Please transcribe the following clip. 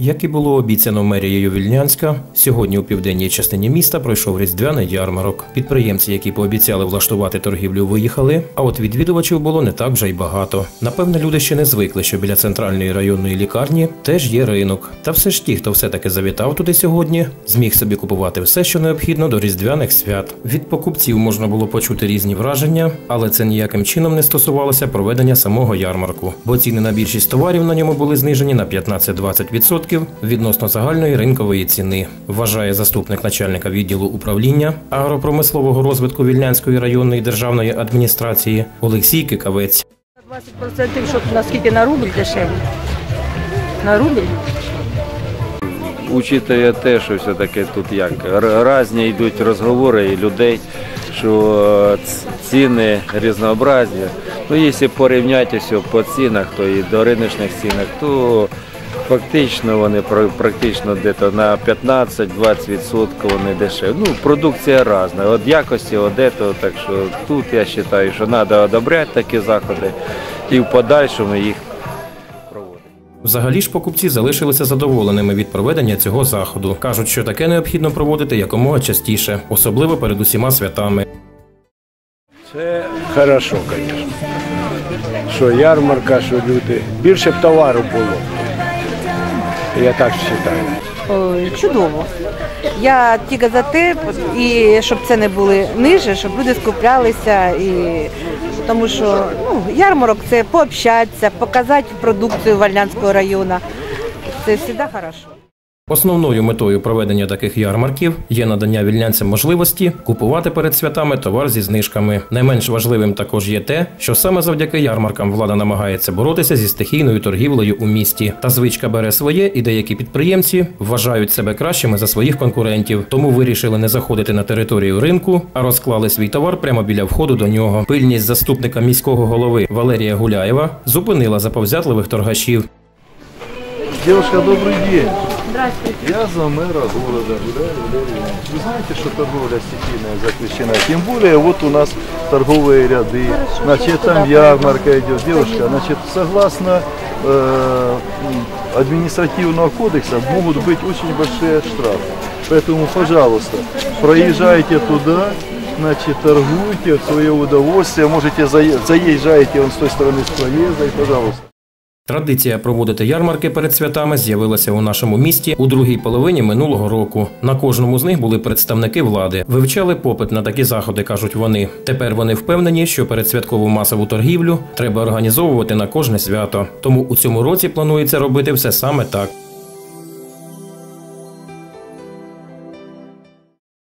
Як і було обіцяно мерією Вільнянська, сьогодні у південній частині міста пройшов різдвяний ярмарок. Підприємці, які пообіцяли влаштувати торгівлю, виїхали. А от відвідувачів було не так вже й багато. Напевне, люди ще не звикли, що біля центральної районної лікарні теж є ринок. Та все ж ті, хто все-таки завітав туди сьогодні, зміг собі купувати все, що необхідно до різдвяних свят. Від покупців можна було почути різні враження, але це ніяким чином не стосувалося проведення самого ярмарку, бо ціни на більшість товарів на ньому були знижені на 15-20% відносно загальної ринкової ціни, вважає заступник начальника відділу управління агропромислового розвитку Вільнянської районної державної адміністрації Олексій Кикавець. 20% щоб наскільки на рубль дешевле. На рубль? Учитує те, що все-таки тут як різні йдуть розговори і людей, що ціни різнообразні. Ну, якщо порівняти все по цінах, то і до риночних цінах, то фактично вони пр- практично десь на 15-20% вони дешеві. Ну, продукція різна. От якості, от этого, так що тут я вважаю, що треба одобряти такі заходи і в подальшому їх проводити. Взагалі ж покупці залишилися задоволеними від проведення цього заходу. кажуть, що таке необхідно проводити якомога частіше, особливо перед усіма святами. Це хорошо, звісно. Що ярмарка, що люди. Більше б товару було. Я так вважаю. Чудово. Я тільки за те, і щоб це не були ниже, щоб люди скуплялися. І... Тому що ну, ярмарок це пообщатися, показати продукцію Вальнянського району. Це завжди хорошо. Основною метою проведення таких ярмарків є надання вільнянцям можливості купувати перед святами товар зі знижками. Не менш важливим також є те, що саме завдяки ярмаркам влада намагається боротися зі стихійною торгівлею у місті. Та звичка бере своє, і деякі підприємці вважають себе кращими за своїх конкурентів, тому вирішили не заходити на територію ринку, а розклали свій товар прямо біля входу до нього. Пильність заступника міського голови Валерія Гуляєва зупинила заповзятливих торгашів. Девушка, добрый день. Здравствуйте. Я за мэра города Гуляй Валерий Иванович. Вы знаете, что торговля стихийная запрещена? Тем более вот у нас торговые ряды, значит там ярмарка идет. Девушка, значит, согласно э, м, административного кодекса могут быть очень большие штрафы. Поэтому, пожалуйста, проезжайте туда, значит, торгуйте в свое удовольствие, можете заe- заезжайте вон с той стороны с проезда, и, пожалуйста. Традиція проводити ярмарки перед святами з'явилася у нашому місті у другій половині минулого року. На кожному з них були представники влади. Вивчали попит на такі заходи, кажуть вони. Тепер вони впевнені, що передсвяткову масову торгівлю треба організовувати на кожне свято. Тому у цьому році планується робити все саме так.